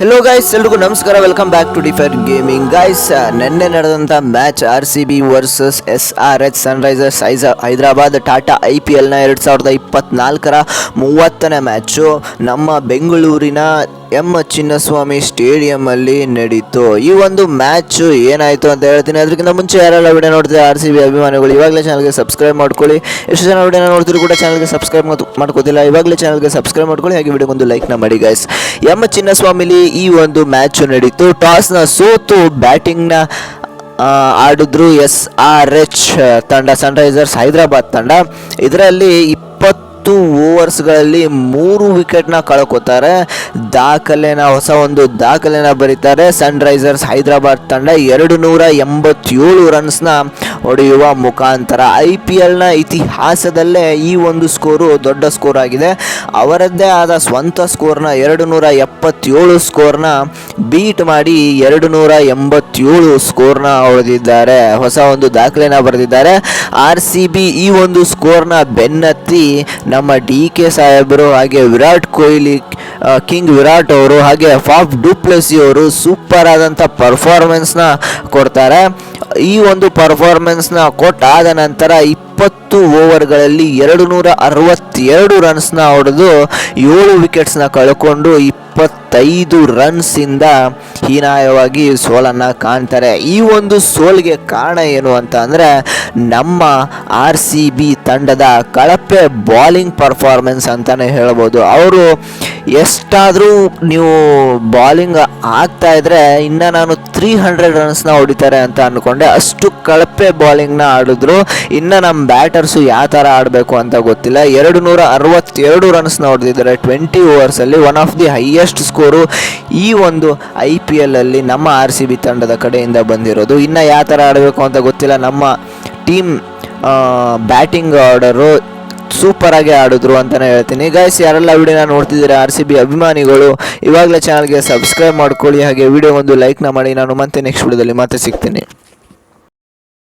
Hello guys ಎಲ್ರಿಗೂ ನಮಸ್ಕಾರ. Welcome back to Defire gaming guys ನಿನ್ನೆ ನಡೆದಂಥ match R C B versus S R H Sunrisers ಐಸ Hyderabad Tata I P ಎಲ್ನ ಎರಡು ಸಾವಿರದ ಇಪ್ಪತ್ತ್ನಾಲ್ಕರ ಮೂವತ್ತನೇ ಮ್ಯಾಚು ನಮ್ಮ ಬೆಂಗಳೂರಿನ ಎಂ ಚಿನ್ನಸ್ವಾಮಿ ಸ್ಟೇಡಿಯಮಲ್ಲಿ ನಡೀತು. ಈ ಒಂದು ಮ್ಯಾಚು ಏನಾಯಿತು ಅಂತ ಹೇಳ್ತೀನಿ. ಅದಕ್ಕಿಂತ ಮುಂಚೆ ಯಾರೆಲ್ಲ ವಿಡಿಯೋ ನೋಡ್ತಿದ್ದಾರೆ ಆರ್ ಸಿ ಬಿ ಅಭಿಮಾನಿಗಳು, ಇವಾಗಲೇ ಚಾನಲ್ಗೆ ಸಬ್ಸ್ಕ್ರೈಬ್ ಮಾಡ್ಕೊಳ್ಳಿ. ಎಷ್ಟು ಜನ ವಿಡಿಯೋ ನೋಡ್ತಿದ್ರು ಕೂಡ ಚಾನಲ್ಗೆ ಸಬ್ಸ್ಕ್ರೈಬ್ ಮಾಡ್ಕೋತಿಲ್ಲ, ಇವಾಗಲೇ ಚಾನಲ್ಗೆ ಸಬ್ಸ್ಕ್ರೈಬ್ ಮಾಡ್ಕೊಳ್ಳಿ. ಹಾಗೆ ವಿಡಿಯೋಗೊಂದು ಲೈಕ್ನ ಮಾಡಿ ಗೈಸ್ ಎಂ ಚಿನ್ನಸ್ವಾಮಿಲಿ ಈ ಒಂದು ಮ್ಯಾಚ್ ನಡೀತು. ಟಾಸ್ನ ಸೋತು ಬ್ಯಾಟಿಂಗ್ನ ಆಡಿದ್ರು ಎಸ್ ಆರ್ ಎಚ್ ತಂಡ ಸನ್ರೈಸರ್ಸ್ ಹೈದರಾಬಾದ್ ತಂಡ. ಇದರಲ್ಲಿ ಇಪ್ಪತ್ತು ಓವರ್ಸ್ಗಳಲ್ಲಿ ಮೂರು ವಿಕೆಟ್ನ ಕಳ್ಕೊತಾರೆ. ದಾಖಲೆನ, ಹೊಸ ಒಂದು ದಾಖಲೆನ ಬರೀತಾರೆ. ಸನ್ರೈಸರ್ಸ್ ಹೈದರಾಬಾದ್ ತಂಡ ಎರಡು ನೂರ ಎಂಬತ್ತೇಳು ರನ್ಸ್ನ ಹೊಡೆಯುವ ಮುಖಾಂತರ ಐ ಪಿ ಎಲ್ನ ಇತಿಹಾಸದಲ್ಲೇ ಈ ಒಂದು ಸ್ಕೋರು ದೊಡ್ಡ ಸ್ಕೋರ್ ಆಗಿದೆ. ಅವರದ್ದೇ ಆದ ಸ್ವಂತ ಸ್ಕೋರ್ನ ಎರಡು ನೂರ ಎಪ್ಪತ್ತೇಳು ಸ್ಕೋರ್ನ ಬೀಟ್ ಮಾಡಿ ಎರಡು ನೂರ ಎಂಬತ್ತೇಳು ಸ್ಕೋರ್ನ ಹೊಡೆದಿದ್ದಾರೆ. ಹೊಸ ಒಂದು ದಾಖಲೆನ ಬರೆದಿದ್ದಾರೆ. ಆರ್ ಸಿ ಬಿ ಈ ಒಂದು ಸ್ಕೋರ್ನ ಬೆನ್ನತ್ತಿ ನಮ್ಮ ಡಿ ಕೆ ಸಾಹೇಬರು ಹಾಗೆ ವಿರಾಟ್ ಕೊಹ್ಲಿ ಕಿಂಗ್ ವಿರಾಟ್ ಅವರು ಹಾಗೆ ಫಾಫ್ ಡುಪ್ಲೆಸಿ ಅವರು ಸೂಪರ್ ಆದಂಥ ಪರ್ಫಾರ್ಮೆನ್ಸ್ನ ಕೊಡ್ತಾರೆ. ಈ ಒಂದು ಪರ್ಫಾರ್ಮೆನ್ಸ್ನ ಕೊಟ್ಟಾದ ನಂತರ ಇಪ್ಪತ್ತು ಓವರ್ಗಳಲ್ಲಿ ಎರಡು ನೂರ ಅರವತ್ತೆರಡು ರನ್ಸ್ನ ಹೊಡೆದು ಏಳು ವಿಕೆಟ್ಸ್ನ ಕಳ್ಕೊಂಡು ಇಪ್ಪತ್ತೈದು ರನ್ಸಿಂದ ಹೀನಾಯವಾಗಿ ಸೋಲನ್ನು ಕಾಣ್ತಾರೆ. ಈ ಒಂದು ಸೋಲ್ಗೆ ಕಾರಣ ಏನು ಅಂತ ಅಂದರೆ ನಮ್ಮ ಆರ್ ಸಿ ಬಿ ತಂಡದ ಕಳಪೆ ಬಾಲಿಂಗ್ ಪರ್ಫಾರ್ಮೆನ್ಸ್ ಅಂತಲೇ ಹೇಳ್ಬೋದು. ಅವರು ಎಷ್ಟಾದರೂ ನೀವು ಬಾಲಿಂಗ್ ಆಗ್ತಾ ಇದ್ರೆ ಇನ್ನು ನಾನು ತ್ರೀ ಹಂಡ್ರೆಡ್ ರನ್ಸ್ನ ಹೊಡಿತಾರೆ ಅಂತ ಅಂದ್ಕೊಂಡೆ ಅಷ್ಟು ಕಳಪೆ ಬಾಲಿಂಗ್ನ ಆಡಿದ್ರು ಇನ್ನು ನಮ್ಮ ಬ್ಯಾಟರ್ಸು ಯಾವ ಥರ ಆಡಬೇಕು ಅಂತ ಗೊತ್ತಿಲ್ಲ. ಎರಡು ನೂರ ಅರವತ್ತೆರಡು ರನ್ಸ್ನ ಹೊಡೆದಿದ್ದಾರೆ twenty ಓವರ್ಸಲ್ಲಿ one of the highest score ಈ ಒಂದು ಐ ಪಿ ಎಲ್ಲಲ್ಲಿ ನಮ್ಮ ಆರ್ ಸಿ ಬಿ ತಂಡದ ಕಡೆಯಿಂದ ಬಂದಿರೋದು. ಇನ್ನು ಯಾವ ಥರ ಆಡಬೇಕು ಅಂತ ಗೊತ್ತಿಲ್ಲ. ನಮ್ಮ ಟೀಮ್ ಬ್ಯಾಟಿಂಗ್ ಆರ್ಡರು ಸೂಪರಾಗಿ ಆಡಿದ್ರು ಅಂತಲೇ ಹೇಳ್ತೀನಿ. ಗೈಸ್ ಯಾರೆಲ್ಲ ವಿಡಿಯೋನ ನೋಡ್ತಿದ್ದೀರಾ ಆರ್ ಸಿ ಬಿ ಅಭಿಮಾನಿಗಳು, ಇವಾಗಲೇ ಚಾನಲ್ಗೆ ಸಬ್ಸ್ಕ್ರೈಬ್ ಮಾಡ್ಕೊಳ್ಳಿ. ಹಾಗೆ ವಿಡಿಯೋ ಒಂದು ಲೈಕ್ನ ಮಾಡಿ. ನಾನು ಮತ್ತೆ ನೆಕ್ಸ್ಟ್ ವಿಡಿಯೋದಲ್ಲಿ ಮತ್ತೆ ಸಿಗ್ತೀನಿ.